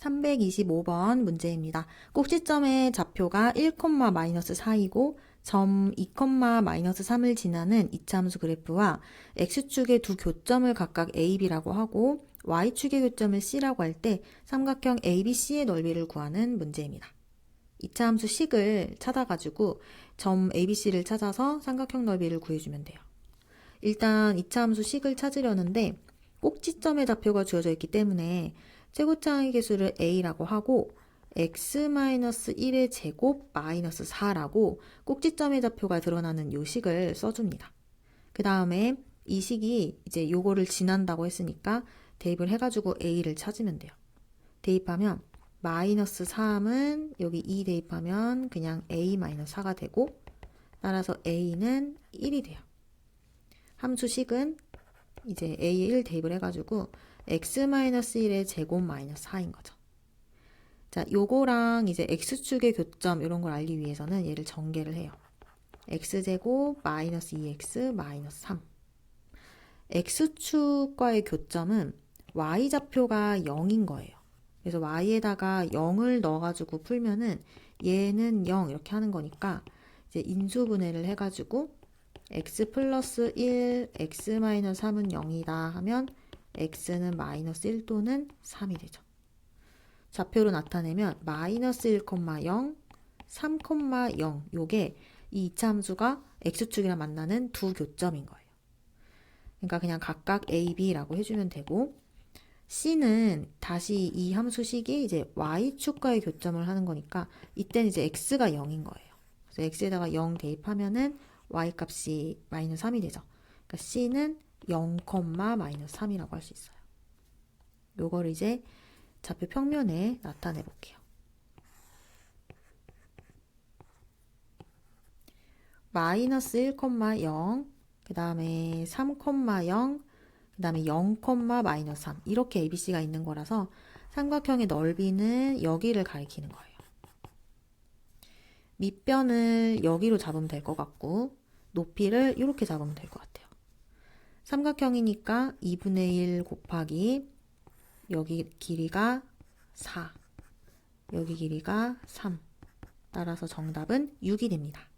325번 문제입니다. 꼭지점의 좌표가 1, 마이너스 4이고 점 2, 마이너스 3을 지나는 이차함수 그래프와 x축의 두 교점을 각각 a, b라고 하고 y축의 교점을 c라고 할 때 삼각형 ABC의 넓이를 구하는 문제입니다. 이차함수 식을 찾아가지고 점 ABC를 찾아서 삼각형 넓이를 구해주면 돼요. 일단 이차함수 식을 찾으려는데 꼭지점의 좌표가 주어져 있기 때문에 최고차의 개수를 a라고 하고 x-1의 제곱 마이너스 4라고 꼭지점의 좌표가 드러나는 요 식을 써줍니다. 그 다음에 이 식이 이제 요거를 지난다고 했으니까 대입을 해가지고 a를 찾으면 돼요. 대입하면 마이너스 3은 여기 2 대입하면 그냥 a 마이너스 4가 되고 따라서 a는 1이 돼요. 함수식은 이제 a에 1 대입을 해가지고 x-1의 제곱 마이너스 4인 거죠. 자, 요거랑 이제 x축의 교점 이런 걸 알기 위해서는 얘를 전개를 해요. x제곱 마이너스 2x 마이너스 3 x축과의 교점은 y좌표가 0인 거예요. 그래서 y에다가 0을 넣어가지고 풀면은 얘는 0 이렇게 하는 거니까 이제 인수분해를 해가지고 x 플러스 1, x 마이너스 3은 0이다 하면 x는 마이너스 1 또는 3이 되죠. 좌표로 나타내면 마이너스 1,0, 3,0 요게 이 이차함수가 x축이랑 만나는 두 교점인 거예요. 그러니까 그냥 각각 a, b라고 해주면 되고 c는 다시 이 함수식이 이제 y축과의 교점을 하는 거니까 이때는 이제 x가 0인 거예요. 그래서 x에다가 0 대입하면은 y 값이 마이너스 3이 되죠. 그러니까 c는 0, 마이너스 3이라고 할 수 있어요. 요거를 이제 좌표 평면에 나타내 볼게요. 마이너스 1,0, 그 다음에 3,0, 그 다음에 0, 마이너스 3 이렇게 ABC가 있는 거라서 삼각형의 넓이는 여기를 가리키는 거예요. 밑변을 여기로 잡으면 될 것 같고 높이를 이렇게 잡으면 될 것 같아요. 삼각형이니까 2분의 1 곱하기 여기 길이가 4 여기 길이가 3 따라서 정답은 6이 됩니다.